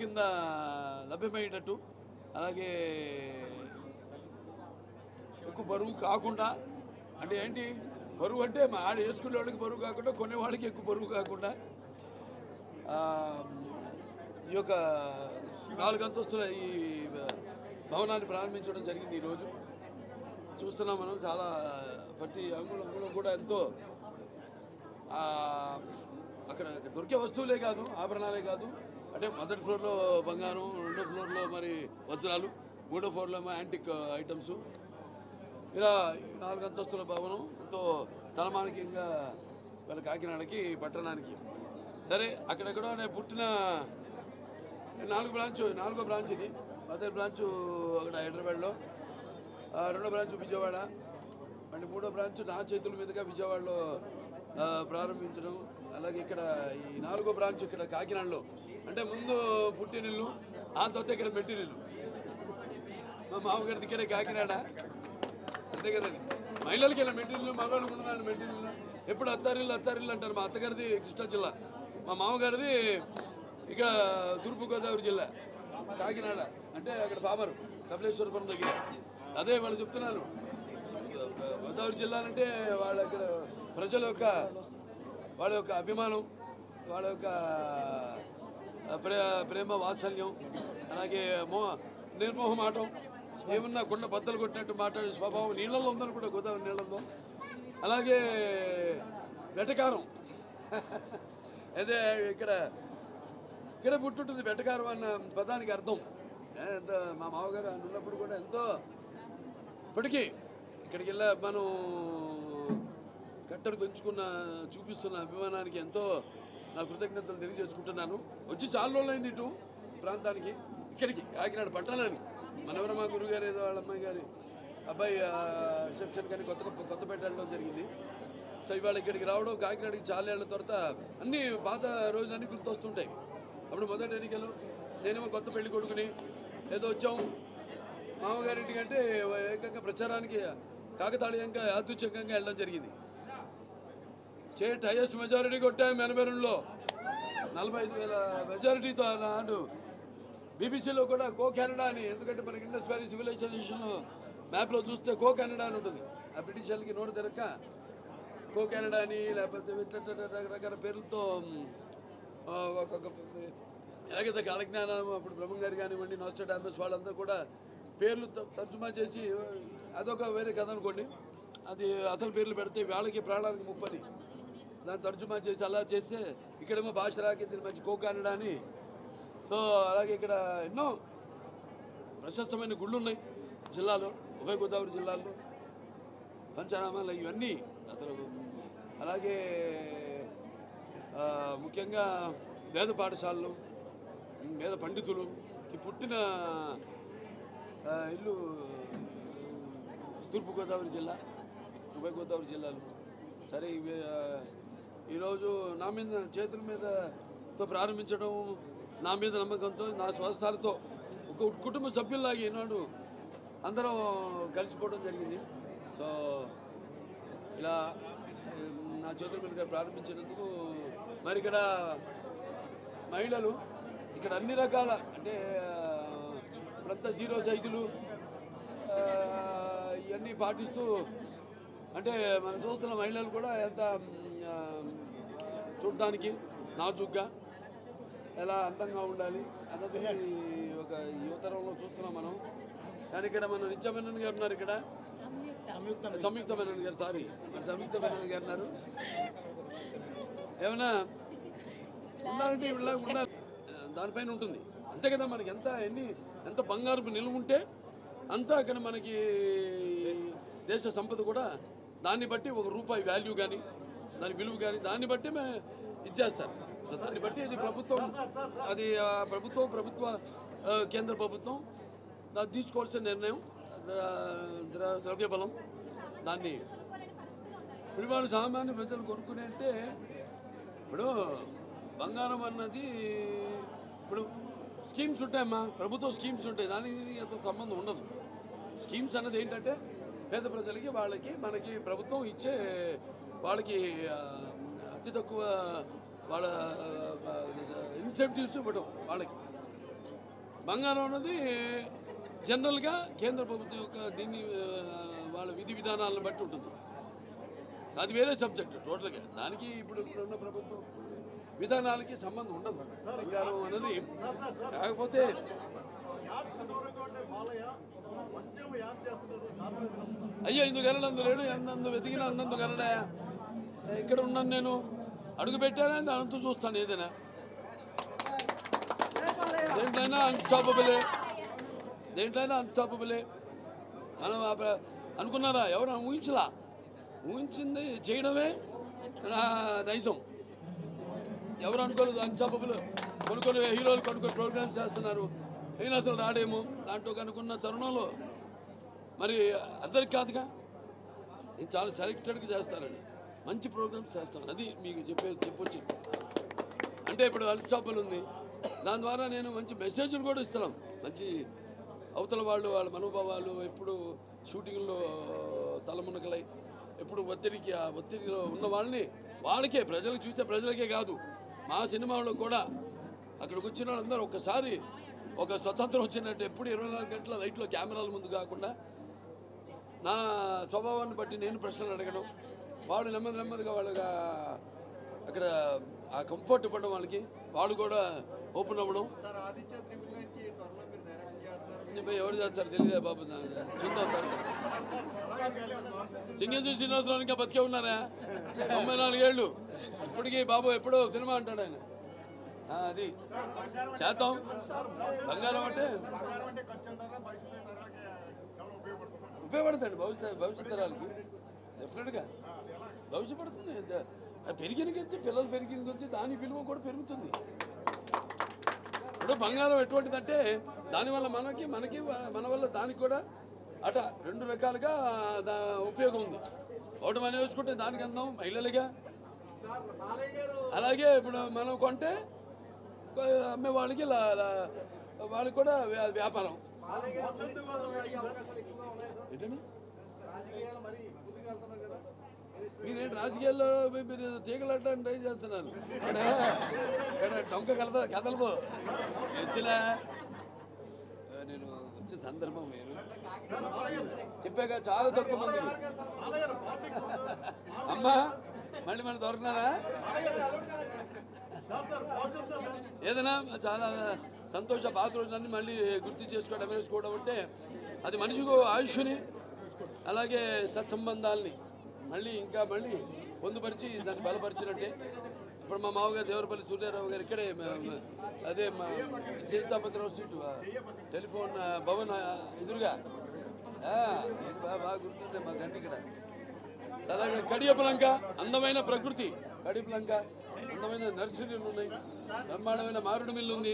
కింద లభ్యమయ్యేటట్టు. అలాగే ఎక్కువ బరువు కాకుండా అంటే ఏంటి? బరువు అంటే మా ఆడ వేసుకునే వాళ్ళకి బరువు కాకుండా కొన్ని వాళ్ళకి ఎక్కువ బరువు కాకుండా ఈ యొక్క నాలుగు అంతస్తుల ఈ భవనాన్ని ప్రారంభించడం జరిగింది ఈరోజు. చూస్తున్నాం మనం చాలా ప్రతి అంగుళం కూడా ఎంతో అక్కడ దొరికే వస్తువులే కాదు ఆభరణాలే కాదు అంటే మొదటి ఫ్లోర్లో బంగారం రెండో ఫ్లోర్లో మరి వజ్రాలు మూడో ఫ్లోర్లో యాంటిక్ ఐటమ్స్. ఇలా నాలుగు అంతస్తుల భవనం ఎంతో తలమానికంగా వాళ్ళ కాకినాడకి పట్టణానికి. సరే అక్కడెక్కడో నేను పుట్టిన నాలుగు బ్రాంచ్ నాలుగో బ్రాంచ్ ఇది. మొదటి బ్రాంచ్ అక్కడ హైదరాబాద్లో రెండో బ్రాంచ్ విజయవాడ మళ్ళీ మూడో బ్రాంచ్ నా చేతుల మీదుగా విజయవాడలో ప్రారంభించడం. అలాగే ఇక్కడ ఈ నాలుగో బ్రాంచ్ ఇక్కడ కాకినాడలో అంటే ముందు పుట్టినిల్లు ఆ తర్వాత ఇక్కడ మెటీరియల్ మా మామగారి ఇక్కడే కాకినాడ. అంతే కదండి మహిళలకి ఇలా మెటీరియల్ మగవాళ్ళకి ఉన్నదాన్ని మెటీరియల్ ఎప్పుడు అత్తారిల్లు అత్తారిల్లు అంటారు మా అత్తగారిది కృష్ణా జిల్లా. మా మామగారిది ఇక్కడ తూర్పుగోదావరి జిల్లా కాకినాడ. అంటే అక్కడ పామరు కపిలేశ్వరపురం దగ్గర. అదే వాళ్ళు చెప్తున్నారు. గోదావరి జిల్లా అంటే వాళ్ళ ఇక్కడ ప్రజల యొక్క వాళ్ళ యొక్క అభిమానం వాళ్ళ యొక్క ప్రే ప్రేమ వాత్సల్యం అలాగే మో నిర్మోహమాటం ఏమన్నా కొండ బద్దలు కొట్టినట్టు మాట్లాడే స్వభావం నీళ్ళల్లో ఉందని కూడా గోదావరి నీళ్ళల్లో. అలాగే వెటకారం. అదే ఇక్కడ ఇక్కడ పుట్టుంటుంది వెటకారం అన్న పదానికి అర్థం. ఎంతో ఎంత మా మామగారు ఉన్నప్పుడు కూడా ఎంతో ఇప్పటికీ ఇక్కడికి వెళ్ళా మనం కట్టరు దంచుకున్న చూపిస్తున్న అభిమానానికి ఎంతో నా కృతజ్ఞతలు తెలియజేసుకుంటున్నాను. వచ్చి చాలా రోజులైంది ఇటు ప్రాంతానికి. ఇక్కడికి కాకినాడ పట్టణానికి మనవర మా గురుగారు ఏదో వాళ్ళ అమ్మాయి గారి అబ్బాయి రిసెప్షన్ కానీ కొత్త కొత్త వెళ్ళడం జరిగింది. సో ఇవాళ ఇక్కడికి రావడం కాకినాడకి చాలా ఏళ్ళ తర్వాత అన్ని పాత రోజులన్నీ గుర్తొస్తుంటాయి. అప్పుడు మొదటి ఎన్నికలు నేనేమో కొత్త పెళ్ళి కొడుకుని ఏదో వచ్చాం. మామగారింటికంటే ఏకంగా ప్రచారానికి కాకతాళీయంగా యాదృచ్ఛికంగా వెళ్ళడం జరిగింది. స్టేట్ హైయెస్ట్ మెజారిటీ కొట్టాము ఎనభై రెండులో నలభై ఐదు వేల మెజారిటీతో నాడు బీబీసీలో కూడా కో కెనడా అని ఎందుకంటే మనకి ఇండస్ వ్యాలీ సివిలైజేషన్ మ్యాప్లో చూస్తే కో కెనడా అని ఉంటుంది. ఆ బ్రిటిష్ వాళ్ళకి నోటు తెరక్క. కో కెనడా అని లేకపోతే రకరకాల పేర్లతో ఒక్కొక్క ఎలాగైతే కాలజ్ఞానం అప్పుడు బ్రహ్మం గారు కానివ్వండి నాస్టోడామస్ వాళ్ళందరూ కూడా పేర్లు తర్జుమా చేసి అదొక వేరే కథ అనుకోండి. అది అసలు పేర్లు పెడితే వాళ్ళకి ప్రాణానికి ముప్పని. దాన్ని తర్జుమా చేసి అలా చేస్తే ఇక్కడేమో భాష రాకి దీని మంచి కోకానడా అని సో అలాగే ఇక్కడ ఎన్నో ప్రశస్తమైన గుళ్ళు ఉన్నాయి జిల్లాలో ఉభయ గోదావరి జిల్లాలో పంచనామాలు ఇవన్నీ అసలు అలాగే ముఖ్యంగా వేద పాఠశాలలు వేద పండితులు పుట్టిన ఇల్లు తూర్పుగోదావరి జిల్లా ఉభయ గోదావరి జిల్లాలు. సరే ఇవి ఈరోజు నా మీద చేతుల మీదతో ప్రారంభించడం నా మీద నమ్మకంతో నా స్వస్థాలతో ఒక కుటుంబ సభ్యుల్లాగా ఈనాడు అందరం కలిసిపోవడం జరిగింది. సో ఇలా నా చేతుల మీద ప్రారంభించినందుకు మరి ఇక్కడ మహిళలు ఇక్కడ అన్ని రకాల అంటే ఆ, ఇప్పుడంతా జీరో సైజులు ఇవన్నీ పాటిస్తూ అంటే మనం చూస్తున్న మహిళలు కూడా ఎంత చూడడానికి నాజుగ్గా ఎలా అందంగా ఉండాలి అన్నది ఒక యువతరంలో చూస్తున్నాం మనం. కానీ ఇక్కడ మన నిత్యమేనన్ గారు ఉన్నారు ఇక్కడ. సంయుక్త మేనన్ గారు సారీ. మరి సంయుక్త మేనన్ గారు ఉన్నారు. ఏమన్నా? ఉండాలంటే ఇలా ఉండాలి దానిపైన ఉంటుంది. అంతే కదా మనకి ఎంత ఎన్ని ఎంత బంగారు నిలువ ఉంటే అంతా అక్కడ మనకి దేశ సంపద కూడా దాన్ని బట్టి ఒక రూపాయి వాల్యూ కానీ దాని విలువ కానీ దాన్ని బట్టి మేము ఇచ్చేస్తారు దాన్ని బట్టి అది ప్రభుత్వం అది ప్రభుత్వం ప్రభుత్వ కేంద్ర ప్రభుత్వం దాన్ని తీసుకోవాల్సిన నిర్ణయం ద్ర- ద్రవ్య బలం దాన్ని ఇప్పుడు వాళ్ళు సామాన్య ప్రజలు కొనుక్కునే అంటే ఇప్పుడు బంగారం అన్నది ఇప్పుడు స్కీమ్స్ ఉంటాయమ్మా ప్రభుత్వ స్కీమ్స్ ఉంటాయి దానికి అంత సంబంధం ఉండదు. స్కీమ్స్ అన్నది ఏంటంటే పేద ప్రజలకి వాళ్ళకి మనకి ప్రభుత్వం ఇచ్చే వాళ్ళకి అతి తక్కువ వాళ్ళ ఇన్సెంటివ్స్ ఇవ్వడం వాళ్ళకి. బంగారం అన్నది జనరల్గా కేంద్ర ప్రభుత్వం యొక్క దీన్ని వాళ్ళ విధి విధానాలను బట్టి ఉంటుంది. అది వేరే సబ్జెక్ట్ టోటల్గా. దానికి ఇప్పుడు ఇప్పుడున్న ప్రభుత్వం విధానాలకి సంబంధం ఉండదు. బంగారం అన్నది కాకపోతే అయ్యో ఇందుకు వెళ్ళడందు లేడు ఎంతందు వెతికిన అందందు కనడా ఇక్కడ ఉన్నాను నేను అడుగు పెట్టానే దానితో చూస్తాను ఏదైనా దేంట్లైనా అన్స్టాపబులే దేంట్లైనా అన్స్టాపబులే మనం అనుకున్నారా ఎవరు ఊహించలా ఊహించింది చేయడమే నైజం ఎవరు అనుకోలేదు అన్స్టాపబుల్ కొన్ని కొన్ని హీరోలు కొన్ని కొన్ని ప్రోగ్రామ్స్ చేస్తున్నారు అయినా అసలు రాడేమో దాంట్లో కనుక్కున్న తరుణంలో మరి అందరికి కాదుగా? నేను చాలా సెలెక్టెడ్గా చేస్తానండి మంచి ప్రోగ్రామ్స్ చేస్తాను అది మీకు చెప్పే చెప్పొచ్చు. అంటే ఇప్పుడు అన్స్టాపబుల్ ఉంది. దాని ద్వారా నేను మంచి మెసేజ్లు కూడా ఇస్తున్నాం. మంచి అవతల వాళ్ళు వాళ్ళ మనోభావాలు ఎప్పుడు షూటింగ్లో తలమునకలై ఎప్పుడు ఒత్తిడికి ఆ ఒత్తిడిలో ఉన్న వాళ్ళని వాళ్ళకే ప్రజలకు చూసే ప్రజలకే కాదు. మా సినిమాలో కూడా అక్కడికి వచ్చిన వాళ్ళందరూ ఒక్కసారి ఒక స్వతంత్రం వచ్చినట్టు ఎప్పుడు ఇరవై నాలుగు గంటల లైట్లో కెమెరాల ముందు కాకుండా నా స్వభావాన్ని బట్టి నేను ప్రశ్నలు అడగడం వాళ్ళు నెమ్మది నెమ్మదిగా వాళ్ళగా అక్కడ ఆ కంఫర్ట్ ఇవ్వడం వాళ్ళకి వాళ్ళు కూడా ఓపెన్ అవ్వడం. ఎవరు చేస్తారు తెలియదే బాబు? చూద్దాం. సింగంజీ శ్రీనివాసరావు ఇంకా బతికే ఉన్నారా? తొంభై నాలుగేళ్ళు. ఇప్పటికీ బాబు ఎప్పుడో సినిమా అంటాడు ఆయన. అది. చేద్దాం. బంగారం అంటే? ఉపయోగపడుతుంది భవిష్యత్ భవిష్యత్ తరాలకి. డెఫినెట్గా భవిష్యపడుతుంది. ఎంత- అది పెరిగిన కొద్దీ పిల్లలు పెరిగిన కొద్దీ దాని విలువ కూడా పెరుగుతుంది. ఇప్పుడు బంగారం ఎటువంటిదంటే దానివల్ల మనకి మనకి మన వల్ల దానికి కూడా అట రెండు రకాలుగా దా ఉపయోగం ఉంది. ఒకటి మనం వేసుకుంటే దానికి అందం మహిళలుగా. అలాగే ఇప్పుడు మనం కొంటే అమ్మే వాళ్ళకి లా- వాళ్ళకి కూడా వ్యాపారం. ఏంటండి? మీరేంటి రాజకీయాల్లో మీరు తీగలట్టని ట్రై చేస్తున్నారు. ఇక్కడ డొంక కలద కదలదు వచ్చినా నేను వచ్చిన సందర్భం వేరు. చెప్పాక చాలా తక్కువ మంది. అమ్మా మళ్ళీ మళ్ళీ దొరకనారా ఏదైనా చాలా సంతోష పాత రోజులన్నీ మళ్ళీ గుర్తు చేసుకోవడం వేసుకోవడం అంటే అది మనిషికి ఆయుష్ని అలాగే సత్సంబంధాలని మళ్ళీ ఇంకా మళ్ళీ పొందుపరిచి దాన్ని బలపరిచినట్టే. ఇప్పుడు మా మామగారు దేవరపల్లి సూర్యారావు గారు ఇక్కడే అదే మా సీతాపతిరావు స్ట్రీట్ టెలిఫోన్ భవన్ ఎదురుగా. బాగా బాగా గుర్తుండే మా కంటి ఇక్కడ. అలాగే కడియపులంక అందమైన ప్రకృతి కడియపులంక అందమైన నర్సరీలు ఉన్నాయి. బ్రహ్మాండమైన మారుడు మిల్లు ఉంది